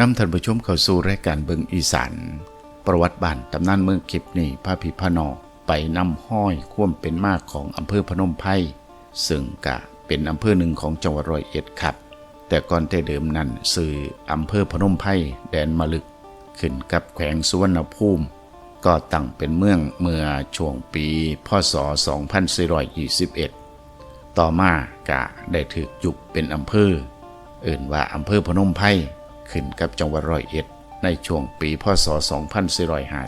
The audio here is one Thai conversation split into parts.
นำท่านผู้ชมเข้าสู่รายการเบิงอีสานประวัติบ้านตำนานเมืองคลิปนี่พระพิพนอไปนำห้อยคว่มเป็นมากของอำเภอพนมไพรซึ่งกะเป็นอำเภอหนึ่งของจังหวัดร้อยเอ็ดครับ แต่ก่อนแต่เดิมนั้นสื่ออำเภอพนมไพรแดนมะลึก ขึ้นกับแขวงสุวรรณภูมิ ก็ตั้งเป็นเมืองเมื่อช่วงปี พศ 2421 ต่อมากะได้ถูกยุบเป็นอำเภอ เอื่นว่าอำเภอพนมไพร ขึ้นกับจังหวัดร้อยเอ็ด ในช่วงปีพศ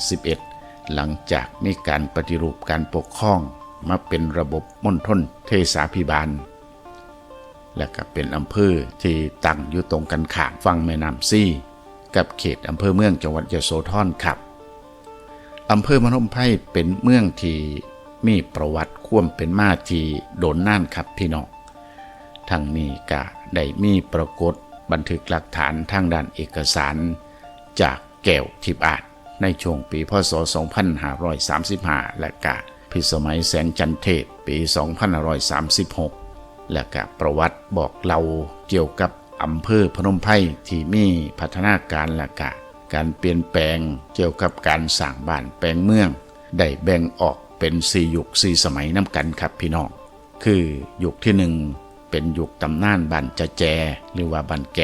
2451 หลังจากมีการปฏิรูปการปกครองมาเป็นระบบมณฑลเทศาพิบาล และก็เป็นอำเภอที่ตั้งอยู่ตรงกันข้ามฝั่งแม่น้ำซี่ กับเขตอำเภอเมืองจังหวัดยโสธรครับอำเภอพนมไพรเป็นเมืองที่มีประวัติควมเป็นมาที่โดนน่านครับพี่น้องทั้งนี้ก็ได้มีปรากฏ บันทึกหลักฐานทางด้านเอกสาร จากแก้วทิพอาจในช่วงปีพศ 2535 และกะพิสมัยแสนจันเทศปี 2536 และกะประวัติบอกเราเกี่ยวกับอำเภอพนมไพรที่มีพัฒนาการและกะ การเปลี่ยนแปลงเกี่ยวกับการสร้างบ้านแปลงเมือง ได้แบ่งออกเป็นสี่ยุคสี่สมัยน้ำกันครับพี่น้อง คือยุคที่หนึ่ง เป็นยุคตำนานบันจะแจ หรือว่าบันแก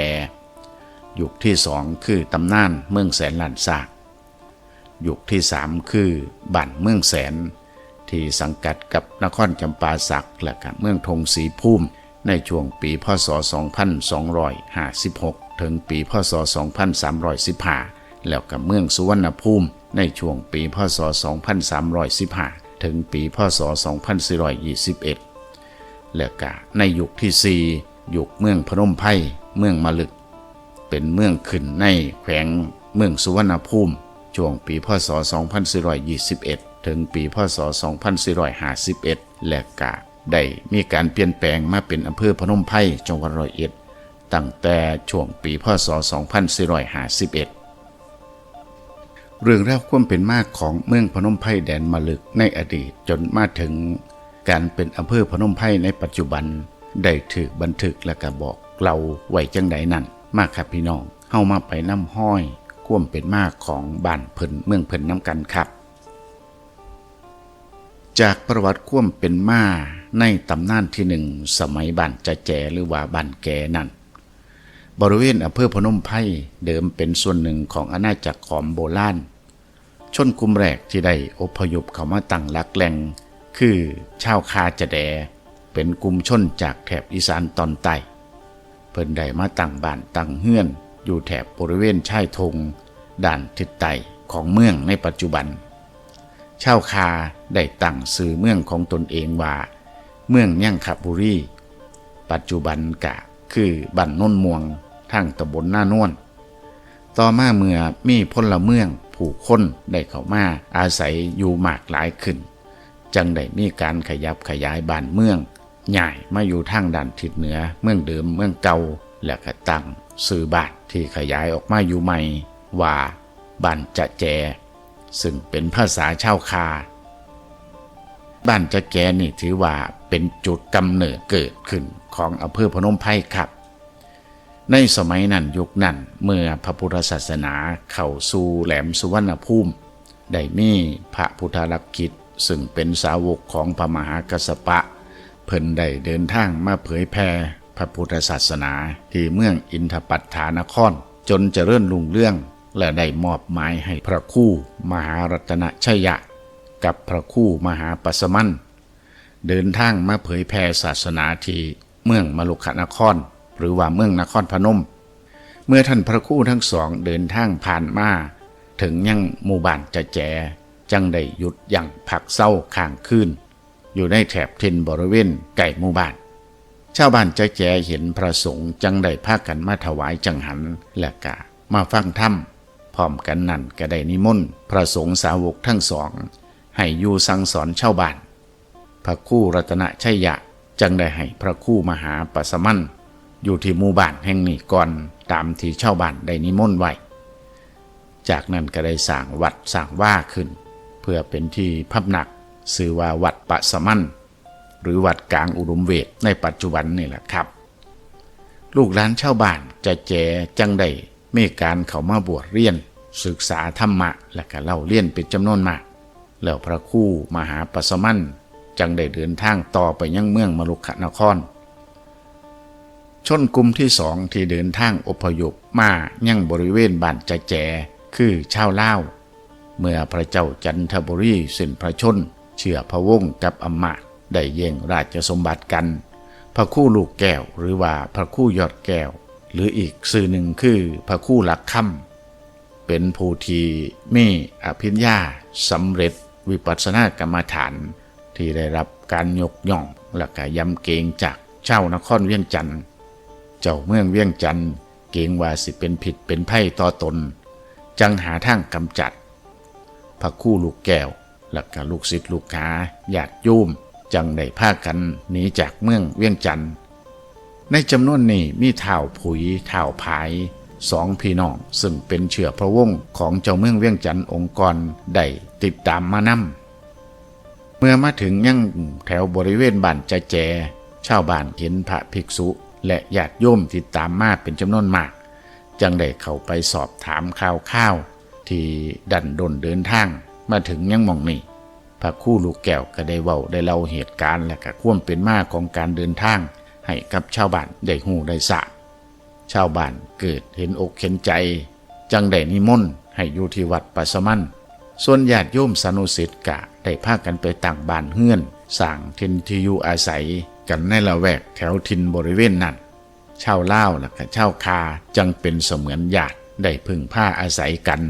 ยุคที่สองคือตำนานเมืองแสนล้านซากยุคที่สามคือบันเมืองแสน ที่สังกัดกับนครจำปาสักและกับเมืองธงศรีภูมิในช่วงปีพศ 2256 ถึงปีพศ 2315 แล้วกับเมืองสุวรรณภูมิในช่วงปีพศ 2315 ถึงปีพศ 2421 และกะในยุคที่4ยุคเมืองพนมไพรเมืองมะลึก เป็นเมืองขึ้นในแขวงเมืองสุวรรณภูมิช่วงปีพศ 2421 ถึงปีพศ 2451 และกะได้มีการเปลี่ยนแปลงมาเป็นอำเภอพนมไพรจังหวัดร้อยเอ็ดตั้งแต่ช่วงปีพศ 2451 เรื่องราวความเป็นมากของเมืองพนมไพรแดนมะลึกในอดีตจนมาถึง การเป็นอำเภอพนมไพรในปัจจุบัน ได้ถือบันทึกและก็บอกเราไว้จังใดนั่นมากครับพี่น้องเฮามาไปน้ำห้อยควมเป็นมากของบ้านเพิ่นเมืองเพิ่นน้ำกันครับ จากประวัติควมเป็นมาในตำนานที่หนึ่งสมัยบ้านจะแจหรือว่าบ้านแกนั่นบริเวณอำเภอพนมไพรเดิมเป็นส่วนหนึ่งของอาณาจักรขอมโบราณชนกลุ่มแรกที่ได้อพยพเข้ามาตั้งหลักแหล่ง คือชาวคาจะแด เป็นกลุ่มชนจากแถบอีสานตอนใต้เพิ่นได้มาตั้งบ้านตั้งเฮือน อยู่แถบบริเวณชายธงด้านทิศใต้ของเมืองในปัจจุบัน ชาวคาได้ตั้งสื่อเมืองของตนเองว่า เมืองย่างคบุรี ปัจจุบันกะคือบ้านโน้นม่วงทางตำบลหน้านวลต่อมาเมื่อมีพลเมือง ผู้คนได้เข้ามาอาศัยอยู่มากหลายขึ้น จังได้มีการขยับขยายบ้านเมืองใหญ่มาอยู่ทางด้านทิศเหนือเมืองเดิมเมืองเก่าและก็ตั้งสื่อบ้านที่ขยายออกมาอยู่ใหม่ ว่าบ้านจะแจ ซึ่งเป็นภาษาชาวคา บ้านจะแกนี่ถือว่าเป็นจุดกำเนิดเกิดขึ้นของอำเภอพนมไพรครับในสมัยนั้นยุคนั้นเมื่อพระพุทธศาสนาเข้าสู่แหลมสุวรรณภูมิ ได้มีพระพุทธลักกิจ ซึ่งเป็นสาวกของพระมหากัสสปะ เพิ่นได้เดินทางมาเผยแพร่พระพุทธศาสนาที่เมืองอินทปัฏฐานคร จนเจริญรุ่งเรื่อง และได้มอบหมายให้พระคู่มหารัตนชยะ กับพระคู่มหาปัสมันเดินทางมาเผยแพร่ศาสนาที่เมืองมลุกขนคร หรือว่าเมืองนครพนม เมื่อท่านพระคู่ทั้งสองเดินทางผ่านมาถึงยังหมู่บ้านจะแจ จังได้หยุดอยัางพักเศร้าข้างคืนอยู่ในแถบทินบริเวณไก่หมู่บ้าน ชาวบ้านจะแจเห็นพระสงฆ์จังได้พากันมาถวายจังหันและกะมาฟังธรรมพร้อมกันนั่นก็ได้นิมนต์พระสงฆ์สาวกทั้งสอง ให้อยู่สั่งสอนชาวบ้าน พระคู่รัตนชัยยะจังได้ให้พระคู่มหาปัสมันอยู่ที่หมู่บ้านแห่งนี้ก่อนตามที่ชาวบ้านได้นิมนต์ไว้ จากนั้นก็ได้สร้างวัดสร้างว่าขึ้น พื่อเป็นที่พำหนักสื่อว่าวัดปัสมันหรือวัดกลางอุดมเวทในปัจจุบันนี่แหละครับ ลูกหลานชาวบ้านจะแจจังได้มีการเขามาบวชเรียน ศึกษาธรรมะ และก็เล่าเรียนเป็นจำนวนมาก แล้วพระครู่มหาปัสมันจังได้เดินทางต่อไปยังเมืองมรุขนคร ชนกลุ่มที่สองที่เดินทางอพยพมายังบริเวณบ้านจะแจคือชาวเล่า เมื่อพระเจ้าจันทบุรีสิ้นพระชน เชื่อพระวงศ์กับอำมาตย์ได้แย่งราชสมบัติกัน พระคู่ลูกแก้วหรือว่าพระคู่ยอดแก้ว หรืออีกสื่อหนึ่งคือพระคู่หลักค่ำเป็นผู้ที่มีอภิญญาสำเร็จวิปัสสนากรรมฐาน ที่ได้รับการยกย่องและก็ยำเกงจากเจ้านครเวียงจันทน์เจ้าเมืองเวียงจันทน์เกงว่าสิเป็นผิดเป็นไพ่ต่อตน จังหาทางกำจัด พระคู่ลูกแก้วและก็ลูกศิษย์ลูกหาญาติโยมจังได้พากันหนีจากเมืองเวียงจันทน์ในจำนวนนี้มีเท่าผุยเท่าผายสองพี่น้องซึ่งเป็นเชื้อพระวงศ์ของเจ้าเมืองเวียงจันทน์องค์กรได้ติดตามมานำเมื่อมาถึงยังแถวบริเวณบ้านจะแจชาวบ้านเห็นพระภิกษุ และญาติโยมติดตามมาเป็นจำนวนมากจังได้เข้าไปสอบถามข่าวข้าว ที่ดันดนเดินทางมาถึงยังมองนี่พระคู่ลูกแก้วก็ได้เว้าได้เล่าเหตุการณ์และก็ความเป็นมาของการเดินทาง ให้กับชาวบ้านได้หูได้ทราบชาวบ้านเกิดเห็นอกเห็นใจ จังได้นิมนต์ให้อยู่ที่วัดปัสมันส่วนญาติโยมสนุสิทธิ์กะได้พากันไปต่างบ้านเฮือนสร้างทินที่อยู่อาศัยกันในละแวกแถวทินบริเวณนั้นชาวล่าและก็ชาวคาจังเป็นเสมือนญาติได้พึ่งผ้าอาศัยกัน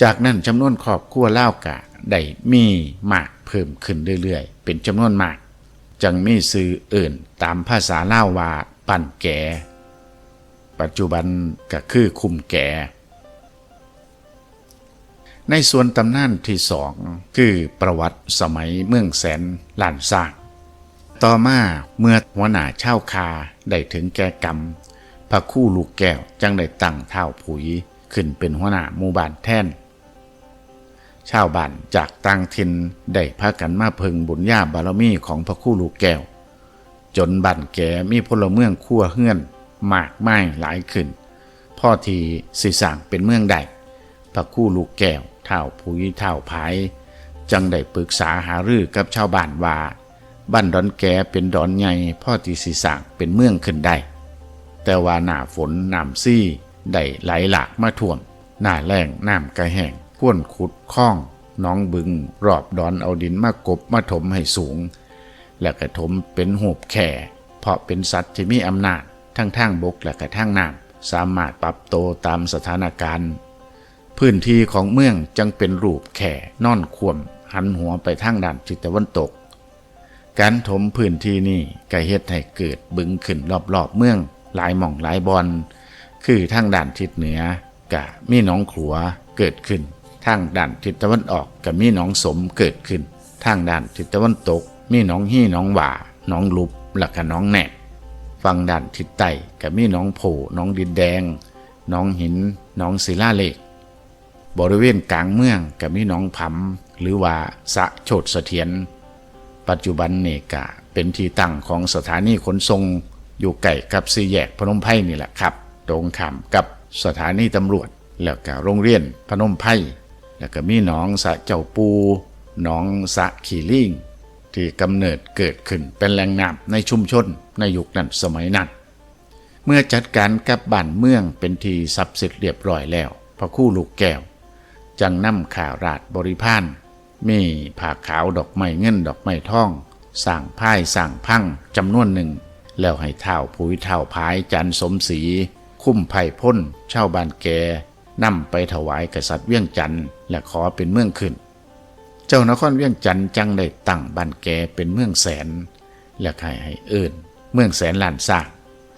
จากนั้นจำนวนครอบครัวเล่ากะได้มีมากเพิ่มขึ้นเรื่อยๆ เป็นจำนวนมาก จังมีซื้ออื่นตามภาษาเล่าวว่าปั่นแก่ ปัจจุบันก็คือคุมแก่ ในส่วนตำนานที่สองคือประวัติสมัยเมืองแสนล้านสร้าง ต่อมาเมื่อหัวหน้าเช่าคาได้ถึงแก่กรรมพระคู่ลูกแก้วจังได้ตั้งเท่าผุยขึ้นเป็นหัวหน้าหมู่บ้านแท่น ชาวบ้านจากต่างถิ่นได้พากันมาพึงบุญญาบารมีของพระคู่ลูกแก้ว จนบ้านแก่มีพลเมืองขั้วเฮือนมากไม้หลายขึ้น พ่อทีสิสางเป็นเมืองใดพระคู่ลูกแก้วเท่าผุยเท่าพายจังได้ปรึกษาหารือกับชาวบ้านว่าบ้านดอนแกเป็นดอนใหญ่พ่อทีสิสางเป็นเมืองขึ้นได้แต่ว่าหน้าฝนน้ำซี่ได้ไหลหลากมาท่วม หน้าแล้งน้ำกระแห้ง พ้วนขุดคล้องน้องบึง รอบดอนเอาดินมากบมาถมให้สูง และกระถมเป็นหูบแข่เพราะเป็นสัตว์ที่มีอำนาจ ทั้งทางบกและกระทั่งน้ำสามารถปรับโตตามสถานการณ์ พื้นที่ของเมืองจังเป็นรูปแข่นอนควม หันหัวไปทางด้านทิศตะวันตก การถมพื้นที่นี้ก็เฮ็ดให้เกิดบึงขึ้นรอบๆเมืองหลายหม่องหลายบอนคือทางด้านทิศเหนือกะมีหนองขัวเกิดขึ้น ทางด้านทิศตะวันออกก็มีหนองสมเกิดขึ้น ทางด้านทิศตะวันตก มีหนองฮี่หนองหว่าหนองลุบและก็หนองแหนกฝั่งด้านทิศใต้ก็มีหนองโผหนองดินแดงหนองหินหนองศิลาเหล็ก บริเวณกลางเมืองก็มีหนองผำหรือว่าสะโฉดเสถียรปัจจุบันเนกะเป็นที่ตั้งของสถานีขนส่งอยู่ใกล้กับสี่แยกพนมไพรนี่แหละครับ ตรงข้ามกับสถานีตำรวจ แล้วก็โรงเรียนพนมไพร แล้วก็มีหนองสะเจ้าปู หนองสะขี่ลิงที่กำเนิดเกิดขึ้นเป็นแหล่งน้ำในชุมชนในยุคนั้นสมัยนั้น เมื่อจัดการกับบ้านเมืองเป็นทีสับเสร็จเรียบร้อยแล้ว พระคู่ลูกแก้ว จังนำข่าวราชบริพานมีผ้าขาวดอกไม้เงินดอกไม้ทองสั่งพ่ายสั่งพังจำนวนหนึ่ง แล้วให้เท่าผุยเท่าพายจันสมศรีคุ้มไผ่พ้นเช่าบานแก นำไปถวายกษัตริย์เวียงจันทร์และขอเป็นเมืองขึ้น เจ้านครเวียงจันทร์จังได้ตั้งบ้านแกเป็นเมืองแสน และให้ให้เอิญเมืองแสนล้านสร้าง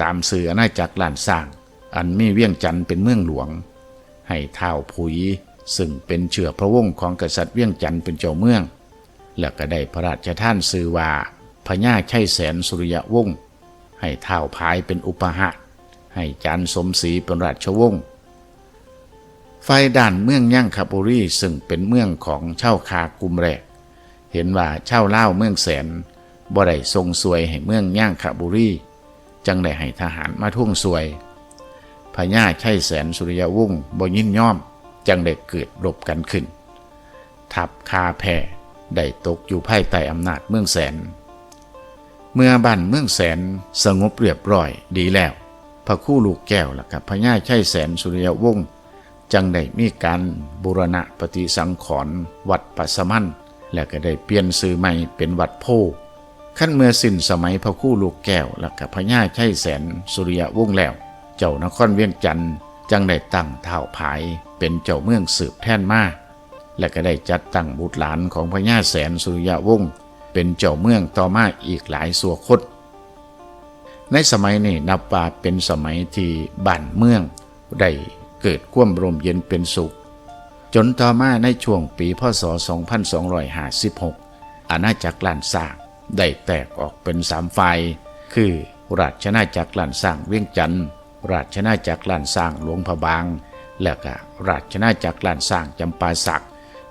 ตามเสืออาณาจักรล้านสร้าง อันมีเวียงจันทร์เป็นเมืองหลวง ให้เท่าผุย ซึ่งเป็นเชื้อพระวงศ์ของกษัตริย์เวียงจันทร์เป็นเจ้าเมือง และก็ได้พระราชท่านสื่อว่าพญาชัยแสนสุริยวงศ์ให้เท่าพายเป็นอุปหะให้จันสมศรีเป็นราชวงศ์ ฝ่ายด่านเมืองย่างคาบุรีซึ่งเป็นเมืองของเช่าคากุมแรก เห็นว่าเช่าเล่าเมืองแสนบ่ได้ทรงสวยให้เมืองย่างคาบุรีจังได้ให้ทหารมาท่วงสวยพญาชัยแสนสุริยวงศ์บ่ยินย่อม จังได้เกิดรบกันขึ้น ทับคาแผ่ได้ตกอยู่ภายใต้อำนาจเมืองแสน เมื่อบ้านเมืองแสนสงบเรียบร้อยดีแล้ว พระคู่ลูกแก้วล่ะกับพญาชัยแสนสุริยวงศ์ จังได้มีการบูรณะปฏิสังขรณ์วัดปัสมันและก็ได้เปลี่ยนชื่อใหม่เป็นวัดโพขั้นเมื่อสิ้นสมัยพระคู่ลูกแก้วและกับพญาชัยแสนสุริยวงศ์แล้ว เจ้านครเวียงจันทร์จังได้ตั้งเท้าผายเป็นเจ้าเมืองสืบแท่นมาและก็ได้จัดตั้งบุตรหลานของพญาแสนสุริยวงศ์เป็นเจ้าเมืองต่อมาอีกหลายสัวคต ในสมัยนี้นับว่าเป็นสมัยที่บ้านเมืองได้ เกิดความร่มเย็นเป็นสุข จนต่อมาในช่วงปีพศ 2256 อาณาจักรล้านสร้างได้แตกออกเป็นสามฝ่ายคือ ราชนาจักรล้านสร้างเวียงจันทร์ราชนาจักรล้านสร้างหลวงพะบาง และก็ราชนาจักรล้านสร้างจำปาสัก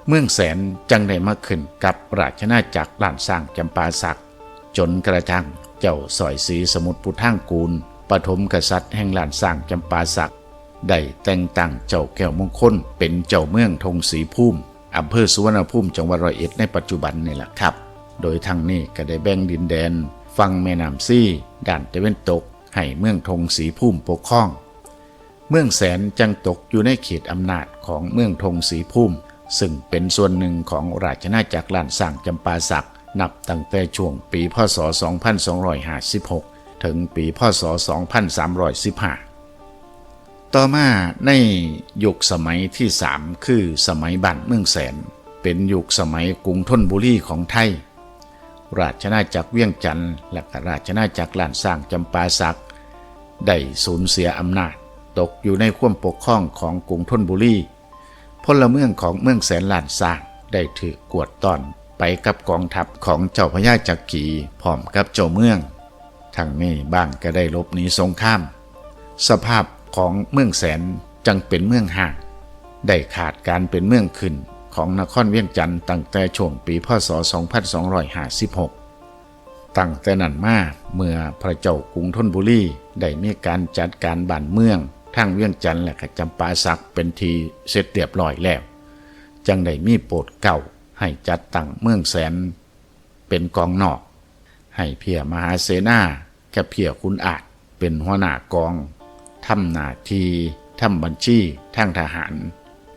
เมืองแสนจังได้มาขึ้นกับราชนาจักรล้านสร้างจำปาสักจนกระทั่งเจ้าสอยสีสมุทรพุทธังกูลปฐมกษัตริย์แห่งล้านสร้างจำปาสัก ได้แต่งตั้งเจ้าแก้วมงคล เป็นเจ้าเมืองธงศรีภูมิอำเภอสุวรรณภูมิจังหวัดร้อยเอ็ดในปัจจุบันนี่แหละครับ โดยทางนี้ก็ได้แบ่งดินแดนฟังแม่น้ำซี่ด่านตะเวนตก ให้เมืองธงศรีภูมิปกครอง เมืองแสนจังตกอยู่ในเขตอำนาจของเมืองธงศรีภูมิซึ่งเป็นส่วนหนึ่งของราชนาจักรล้านสร้างจำปาสักนับตั้งแต่ช่วงปีพศ 2256 ถึงปีพศ 2315 ต่อมาในยุคสมัยที่สามคือสมัยบ้านเมืองแสน เป็นยุคสมัยกรุงธนบุรีของไทย ราชนาจักรเวียงจันทร์และราชนาจักรล้านสร้างจำปาสักได้สูญเสียอำนาจ ตกอยู่ในความปกครองของกรุงธนบุรีพลเมืองของเมืองแสนล้านสร้างได้ถือกวดตอนไปกับกองทัพของเจ้าพญาจักรีพร้อมกับเจ้าเมืองทางนี้บ้างก็ได้ลบหนีสงคราม สภาพ ของเมืองแสนจังเป็นเมืองห่างได้ขาดการเป็นเมืองขึ้นของนครเวียงจันทร์ตั้งแต่ช่วงปีพศ 2256 ตั้งแต่นั้นมาเมื่อพระเจ้ากรุงธนบุรีได้มีการจัดการบ้านเมืองทั้งเวียงจันทร์และจำปาสักเป็นทีเสร็จเรียบร้อยแล้ว จังได้มีโปรดเก่าให้จัดตั้งเมืองแสน เป็นกองนอก ให้เพียมหาเสนากับเพียคุณอาจเป็นหัวหน้ากอง ทำหน้าที่ทำบัญชีทางทหาร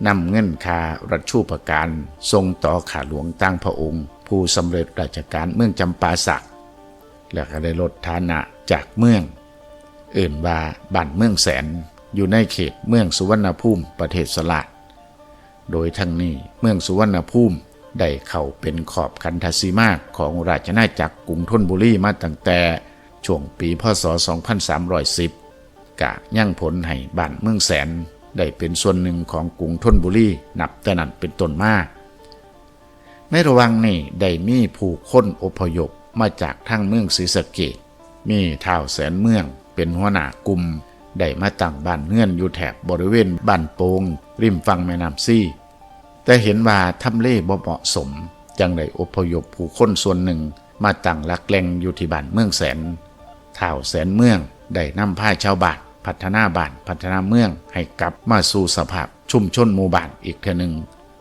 นำเงินคารัชูปการส่งต่อขาหลวงตั้งพระองค์ ผู้สำเร็จราชการเมืองจำปาสักและก็ได้ลดฐานะจากเมือง เอื่นว่าบ้านเมืองแสนอยู่ในเขตเมืองสุวรรณภูมิประเทศสลาดโดยทั้งนี้เมืองสุวรรณภูมิได้เข้าเป็นขอบคันธสีมาของราชนาจักรกรุงธนบุรีมาตั้งแต่ช่วงปีพศ 2310 กะย่างผลให้บ้านเมืองแสน ได้เป็นส่วนหนึ่งของกรุงธนบุรีนับแต่นั้นเป็นต้นมาในระว่างนี้ได้มีผู้คนอพยพมาจากทางเมืองศรีสะเกดมีท้าวแสนเมืองเป็นหัวหน้ากลุ่มได้มาตั้งบ้านเงื่อนอยู่แถบบริเวณบ้านโปงริมฝั่งแม่น้ำซี่ แต่เห็นว่าทำเลบ่เหมาะสม จังได้อพยพผู้คนส่วนหนึ่งมาตั้งลักแหล่งอยู่ที่บ้านเมืองแสนท้าวแสนเมืองได้นำผ้าชาวบ้าน พัฒนาบ้านพัฒนาเมืองให้กลับมาสู่สภาพชุมชนหมู่บ้านอีกเท่านึง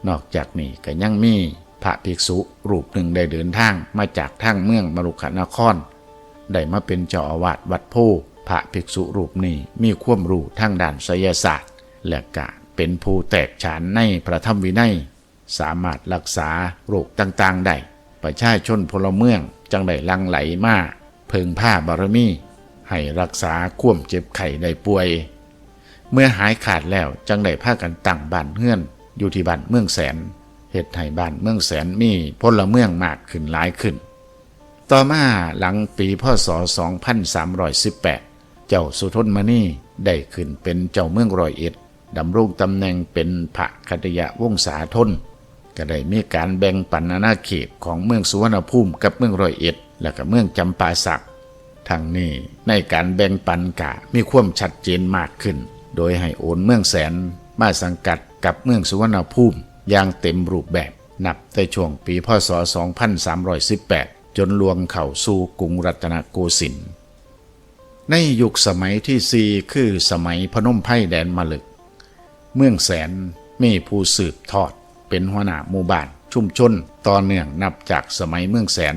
นอกจากนี้ก็ยังมีพระภิกษุรูปหนึ่งได้เดินทางมาจากทางเมืองมรุขนคร ได้มาเป็นเจ้าอาวาสวัดโพพระภิกษุรูปนี้มีความรู้ทางด้านไสยศาสตร์ และกะเป็นผู้แตกฉานในพระธรรมวินัย สามารถรักษาโรคต่างๆได้ประชาชนพลเมืองจังได้ลังไหลมาเพิงผ้าบารมี ให้รักษาควมเจ็บไข้ได้ป่วย เมื่อหายขาดแล้วจังได้พากันตั้งบ้านเฮือน อยู่ที่บ้านเมืองแสนเหตุให้บ้านเมืองแสนมีพลเมืองมากขึ้นหลายขึ้น ต่อมาหลังปีพศ 2318 เจ้าสุทนมณีได้ขึ้นเป็นเจ้าเมืองรอยเอ็ดดำรงตำแหน่งเป็นพระคตยะวงศาทนก็ได้มีการแบ่งปันอาณาเขตของเมืองสุวรรณภูมิกับเมืองรอยเอ็ด และก็เมืองจำปาสัก ทางนี้ในการแบ่งปันกะมีความชัดเจนมากขึ้น โดยให้โอนเมืองแสนมาสังกัดกับเมืองสุวรรณภูมิอย่างเต็มรูปแบบ นับแต่ช่วงปีพศ 2318 จนลวงเข้าสู่กรุงรัตนโกสินทร์ในยุคสมัยที่สี่คือสมัยพนมไพรแดนมะลึก เมืองแสนมีผู้สืบทอดเป็นหัวหน้าหมู่บ้านชุมชนต่อเนื่องนับจากสมัยเมืองแสน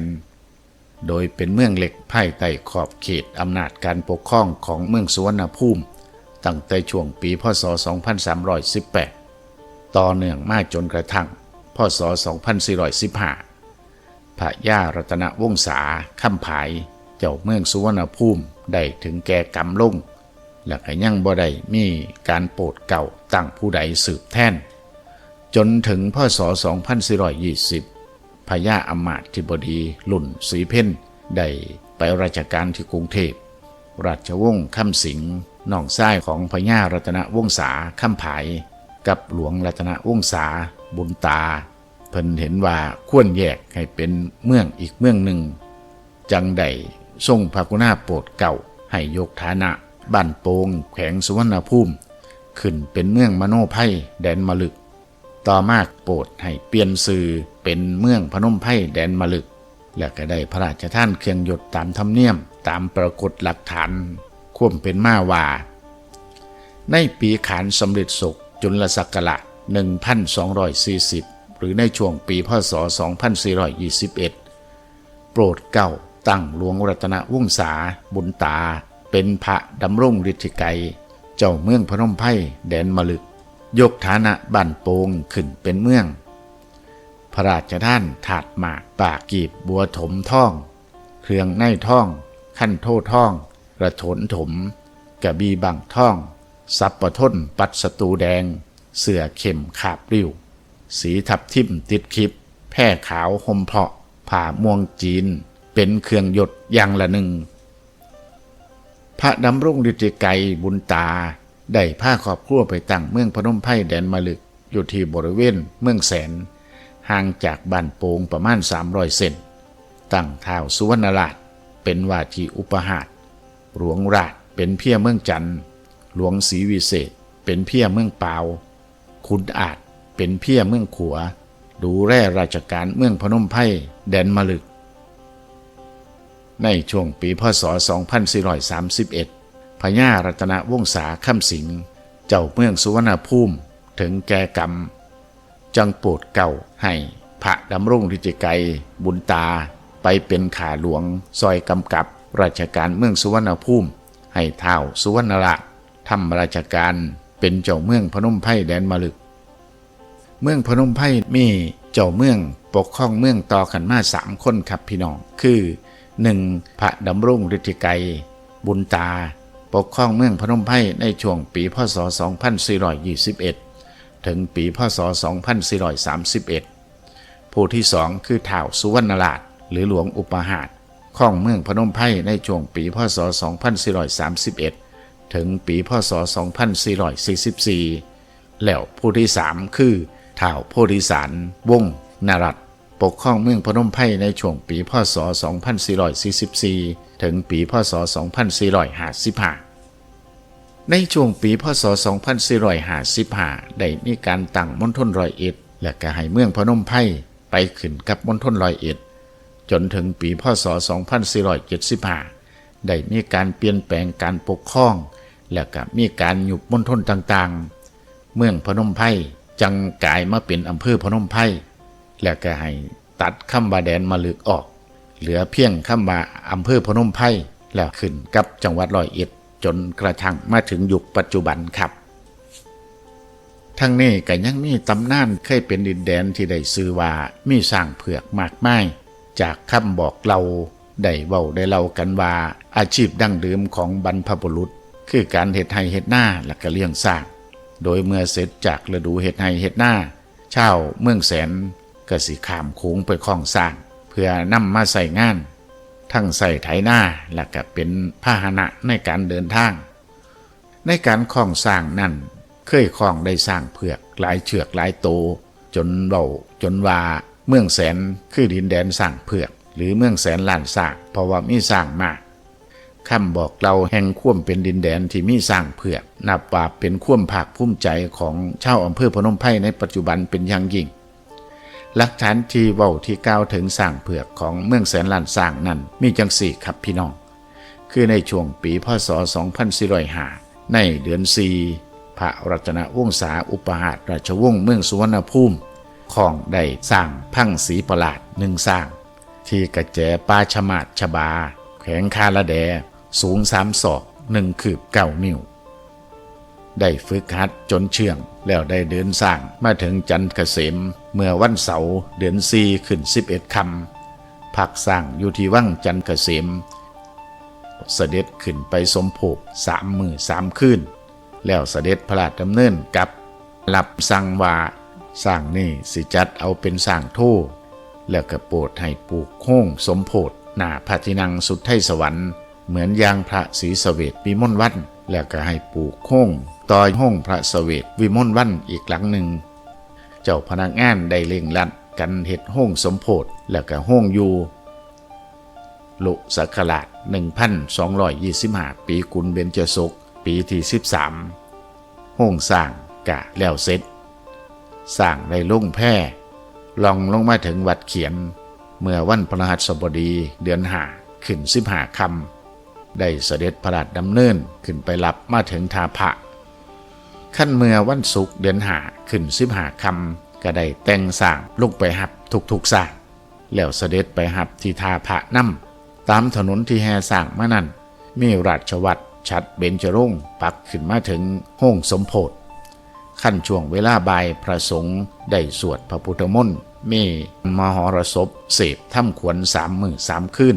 โดยเป็นเมืองเหล็กภายใต้ขอบเขตอำนาจการปกครองของเมืองสุวรรณภูมิ ตั้งแต่ช่วงปีพศ 2318 ต่อเนื่องมาจนกระทั่ง พศ 2415 พระย่ารัตนวงศาค่ำผาย เจ้าเมืองสุวรรณภูมิได้ถึงแก่กรรมลง และก็ยังบ่ได้มีการโปรดเก่าตั้งผู้ใดสืบแทน จนถึงพศ 2420 พระยาอมาตย์ธิบดีหลุ่นศรีเพ่นได้ไปราชการที่กรุงเทพ ราชวงศ์คำสิงห์น้องชายของพญารัตนวงศาคำผาย กับหลวงรัตนวงศาบุญตา เพิ่นเห็นว่าควรแยกให้เป็นเมืองอีกเมืองหนึ่ง จังใดทรงพระกุณาโปรดเก่าให้ยกฐานะบ้านโปงแขวงสุวรรณภูมิ ขึ้นเป็นเมืองมโนไพรแดนมะลึก ต่อมากโปรดให้เปลี่ยนสื่อ เป็นเมืองพนมไพรแดนมะลึก และก็ได้พระราชท่านเครื่องยศตามธรรมเนียม ตามปรากฏหลักฐานควมเป็นมาว่า ในปีขานสำเร็จศกจุลศักราช1240 หรือในช่วงปีพศ 2421 โปรดเก่าตั้งหลวงรัตนวงศาบุญตา เป็นพระดำรงฤทธิไกรเจ้าเมืองพนมไพรแดนมะลึก ยกฐานะบ้านโปงขึ้นเป็นเมือง ระราชท่านถาดหมากปากกีบบัวถมท่อง เครื่องในท่อง ขั้นโทษท่อง กระโถนถม กระบีบังท่องสับปะทนปัดสตูแดง เสือเข็มขาบริ้ว สีทับทิมติดคลิปแพร่ขาวหมเพาะ ผ่าม่วงจีน เป็นเครื่องหยดอย่างละหนึ่ง พระดำรงฤทธิไกรบุญตา ได้พาครอบครัวไปตั้งเมืองพนมไพรแดนมะลึกอยู่ที่บริเวณเมืองแสน ห่างจากบ้านโปงประมาณ 300 เซนตั้งท้าวสุวรรณราชเป็นว่าที่อุปหาตหลวงราชเป็นเพียเมืองจันทร์หลวงศรีวิเศษเป็นเพียเมืองเปาคุณอาจเป็นเพียเมืองขัว ดูแลราชการเมืองพนมไพรแดนมะลึก ในช่วงปีพศ 2431พญารัตนวงศาคำสิง เจ้าเมืองสุวรรณภูมิถึงแก่กรรม จังโปรดเก่าให้พระดำรงฤทธิไกรบุญตาไปเป็นขาหลวงซอยกำกับราชการเมืองสุวรรณภูมิ ให้เท้าสุวรรณละทำราชการเป็นเจ้าเมืองพนมไพรแดนมะลึก เมืองพนมไพรมีเจ้าเมืองปกครองเมืองต่อกันมาสามคนครับพี่น้อง คือ 1. พระดำรงฤทธิไกรบุญตา ปกครองเมืองพนมไพรในช่วงปีพศ 2421 ถึงปีพศ 2431 ผู้ที่สองคือท้าวสุวรรณราชหรือหลวงอุปหาตครองเมืองพนมไพรในช่วงปีพศ 2431 ถึงปีพศ 2444 แล้วผู้ที่สามคือท้าวโพธิสารวงนรัตปกครองเมืองพนมไพรในช่วงปีพศ 2444 ถึงปีพศ 2455 ในช่วงปีพศ 2455 ได้มีการตั้งมณฑลรอยเอ็ด และก็ให้เมืองพนมไพรไปขึ้นกับมณฑลรอยเอ็ด จนถึงปีพศ 2475 ได้มีการเปลี่ยนแปลงการปกครอง และก็มีการหยุบมณฑลต่างๆ เมืองพนมไพรจังกลายมาเป็นอำเภอพนมไพรและก็ให้ตัดคำว่าแดนมาลึกออก เหลือเพียงคำว่าอำเภอพนมไพรแล้วขึ้นกับจังหวัดรอยเอ็ด จนกระทั่งมาถึงยุคปัจจุบันครับ ทั้งนี้ก็ยังมีตำนานเคยเป็นดินแดนที่ได้ซื้อว่ามีสร้างเผือกมากมายจากคำบอกเราได้เว้าได้เล่ากันว่าอาชีพดั้งเดิมของบรรพบุรุษ คือการเฮ็ดไห้เฮ็ดหน้าและก็เลี้ยงสร้าง โดยเมื่อเสร็จจากฤดูเฮ็ดไห้เฮ็ดหน้าเช่าเมืองแสนก็สิขามโค้งไปคลองสร้าง เพื่อนำมาใส่งาน ทั้งใส่ไถนาและก็เป็นพาหนะในการเดินทาง ในการคล้องสร้างนั่นเคยคล้องได้สร้างเผือกหลายเชือกหลายโต จนเบาจนว่าเมืองแสนคือดินแดนสร้างเผือก หรือเมืองแสนล้านสร้างเพราะว่ามีสร้างมากคำบอกเราแห่งข่วมเป็นดินแดนที่มีสร้างเผือกนับว่าเป็นข่วมภาคภูมิใจของชาวอำเภอพนมไพรในปัจจุบันเป็นอย่างยิ่ง หลักฐานที่เว้าที่กล่าวถึงสร้างเผือกของเมืองแสนล้านสร้างนั้นมีจังสี่ครับพี่น้อง คือในช่วงปีพศ 2405 ในเดือนสีพระรัตนวงศาอุปราชราชวงศ์เมืองสุวรรณภูมิของได้สร้างพังสีประหลาดหนึ่งสร้าง ที่กระแจปาชมาดชบา แขวงคาละแด สูงสามศอกหนึ่งคืบเก้านิ้ว ได้ฝึกหัดจนเชื่อง แล้วได้เดินสร้างมาถึงจันทร์เกษม เมื่อวันเสาร์เดือนซีขึ้น 11คำพักสร้างอยู่ที่วังจันทร์เกษม เสด็จขึ้นไปสมภพสามมือสามคืนแล้วเสด็จพระราชดำเนินกลับรับสั่งว่าสร้างนี่สิจัดเอาเป็นสร้างโทแล้วก็โปรดให้ปลูกโค้งสมโพธหน้าพระที่นั่งสุดไทยสวรรค์ เหมือนอย่างพระศรีสเวตวิมลวัน แล้วก็ให้ปลูกโค้งต่อยห้องพระสเวตวิมลวันอีกหลังหนึ่ง เจ้าพนักงานได้เล่งลัดกันเห็ดห้องสมโพธแล้วก็ห้องอยู่ลุศักราช1,225 ปีกุลเบญจศกปีที่ 13 ห้องสร้างกะแล้วเสร็จสร้างในลุ่งแพร่ลองลงมาถึงวัดเขียน เมื่อวันพฤหัสบดีเดือนหาขึ้นสิบหาคำ ได้เสด็จพระราชดำเนินขึ้นไปรับมาถึงทาพระขั้นเมื่อวันศุกร์เดือนหาขึ้นสิบหาคำก็ได้แต่งสร้างลูกไปหับทุกๆสร้างแล้วเสด็จไปหับที่ทาพระน้ำตามถนนที่แห่สร้างมานั้นมีราชวัตรชัดเบญจรงค์ปักขึ้นมาถึงห้องสมโพธขั้นช่วงเวลาบ่ายพระสงฆ์ได้สวดพระพุทธมนต์มีมหรสพเสพถ้ำขวนสามมือสามคืน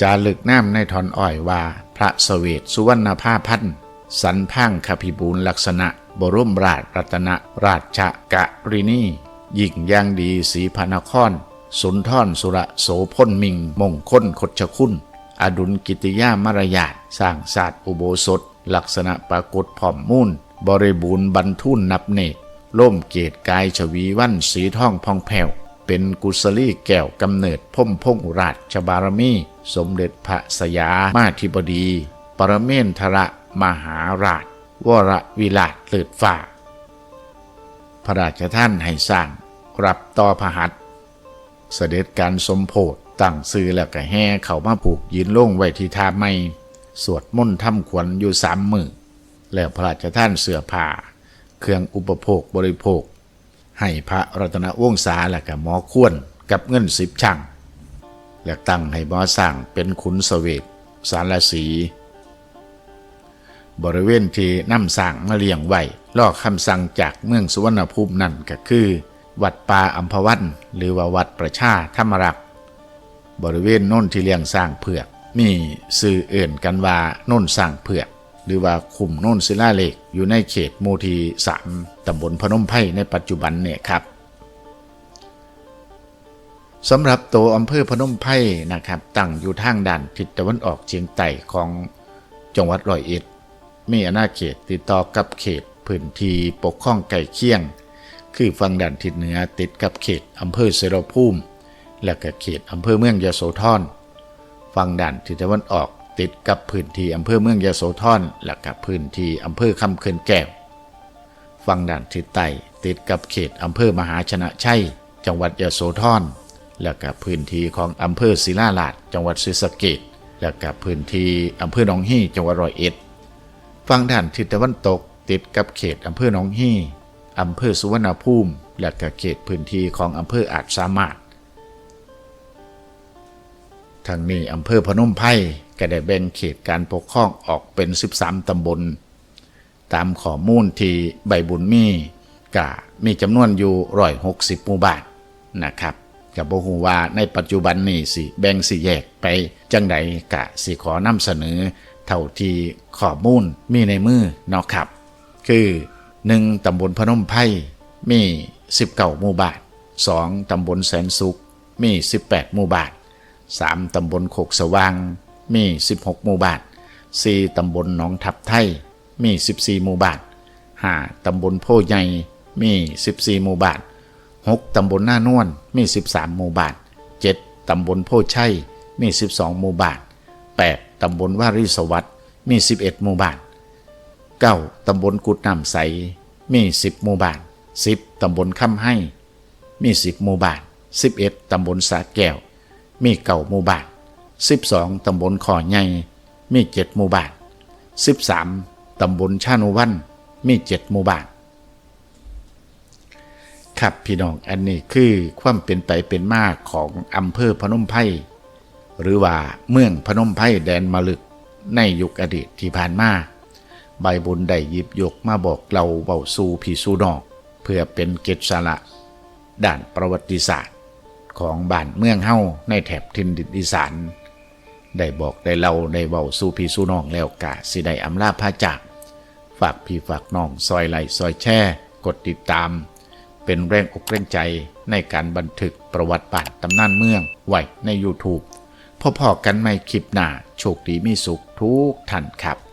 จารึกน้ำในทอนอ้อยว่า พระเสวตสุวรรณภาพันธ์สันพังคพิบูลลักษณะ บรมราชรัตนราชกะรินียิ่งย่างดีสีพนคร สุนทรสุระโสพลมิง มงคลคดชคุณอดุลกิติยามารยาทสร้างศาสตร์อุโบสถ ลักษณะปรากฏผ่อมมูลบริบูรณ์บรรทุนนับเนตร่มเกตกายชวีวันสีทองพองแผ่ว เป็นกุศลีแก้วกำเนิดพ่มพงราชบารมี สมเด็จพระสยามาธิบดี ปรเมนทระมหาราช วรวิราชเลิดฟ้าพระราชท่านให้สร้างรับต่อพระหัตถ์เสด็จการสมโพธตั้งซื้อแล้วก็แห่เขามาผูกยืนโล่งไว้ที่ท่าไม่ สวดมนต์ทำขวัญอยู่สามมือแล้วพระราชท่านเสื้อผ้าเครื่องอุปโภคบริโภค ให้พระรัตนวงศาและก็หมอควรกับเงินสิบช่างและตั้งให้หมอสร้างเป็นขุนเสวตสารสี บริเวณที่นำสร้างมาเลี้ยงไว้ล่อคำสั่งจากเมืองสุวรรณภูมินั่นก็คือ วัดป่าอัมพวันหรือว่าวัดประชาธรรมรักษ์บริเวณน้นที่เลี้ยงสร้างเผือก มีสื่อเอื่นกันว่าน้นสร้างเผือก หรือว่าคุมโน้นศิลาเหล็ก อยู่ในเขตหมูทีสามตำบลพนมไพรในปัจจุบันเนี่ยครับสำหรับตัวอำเภอพนมไพรนะครับ ตั้งอยู่ทางด้านทิศตะวันออกเฉียงใต้ของจังหวัดร้อยเอ็ดมีอาณาเขตติดต่อกับเขตพื้นที่ปกครองไก่เคียง คือฝั่งด้านทิศเหนือติดกับเขตอำเภอเสรภูมิ และก็เขตอำเภอเมืองยโสธรฝั่งด้านทิศตะวันออก ติดกับพื้นที่อำเภอเมืองยโสธรและกับพื้นที่อำเภอคำเขื่อนแก้วฝั่งด้านทิศใต้ติดกับเขตอำเภอมหาชนะชัยจังหวัดยโสธรและกับพื้นที่ของอำเภอศิลาลาดจังหวัดศรีสะเกษและกับพื้นที่อำเภอหนองฮี่จังหวัดร้อยเอ็ดฝั่งด้านทิศตะวันตกติดกับเขตอำเภอหนองฮี่อำเภอสุวรรณภูมิ และก็เขตพื้นที่ของอำเภออาจสามารถทางนี้อำเภอพนมไพร ก็ได้แบ่งเขตการปกครองออกเป็น 13 ตำบล ตามข้อมูลที่ใบบุญมีกะมีจำนวนอยู่ร้อยหกสิบหมู่บ้านนะครับกับบ่ฮู้ว่าในปัจจุบันนี้สิแบ่งสิแยกไปจังใดกะสิขอนำเสนอ เท่าที่ข้อมูลมีในมือเนาะครับ คือ 1. ตำบลพนมไพรมี19หมู่บ้าน 2. ตำบลแสนสุขมี18หมู่บ้าน 3. ตำบลโคกสว่าง มี 16 หมู่บ้าน 4. ตำบลหนองทับไทย มี 14 หมู่บ้าน 5. ตำบลโพใหญ่ มี 14 หมู่บ้าน 6. ตำบลหน้านวลมี 13 หมู่บ้าน 7. ตำบลโพชัย มี 12 หมู่บ้าน 8. ตำบลวาริสวัสด์มี 11 หมู่บ้าน 9. ตำบลกุดน้ำใส มี 10 หมู่บ้าน 10. ตำบลคำให้ มี 10 หมู่บ้าน 11. ตำบลสาแก้ว มีเก่าหมู่บ้าน 12 ตำบลขอใหญ่มี7หมู่บ้าน 13 ตำบลชานุวันมี7หมู่บ้าน ครับพี่น้องอันนี้คือความเป็นไปเป็นมาของอำเภอพนมไพรหรือว่าเมืองพนมไพรแดนมะลึกในยุคอดีตที่ผ่านมาใบบุญได้หยิบยกมาบอกเราเบาสู่พี่สู่นอก เพื่อเป็นเกจสาระด้านประวัติศาสตร์ ของบ้านเมืองเฮ้าในแถบทินดินอีสาน ได้บอกได้เล่าได้เบาสู่พี่สู่น้องแล้วกะสิได้อำลาพาจาก ฝากพี่ฝากน้องซอยไหลซอยแช่ กดติดตาม เป็นแรงอกแรงใจในการบันทึกประวัติบ้านตำนานเมืองไว้ใน YouTube พอๆกันไม่คลิปหน้าโชคดีมีสุขทุกท่านครับ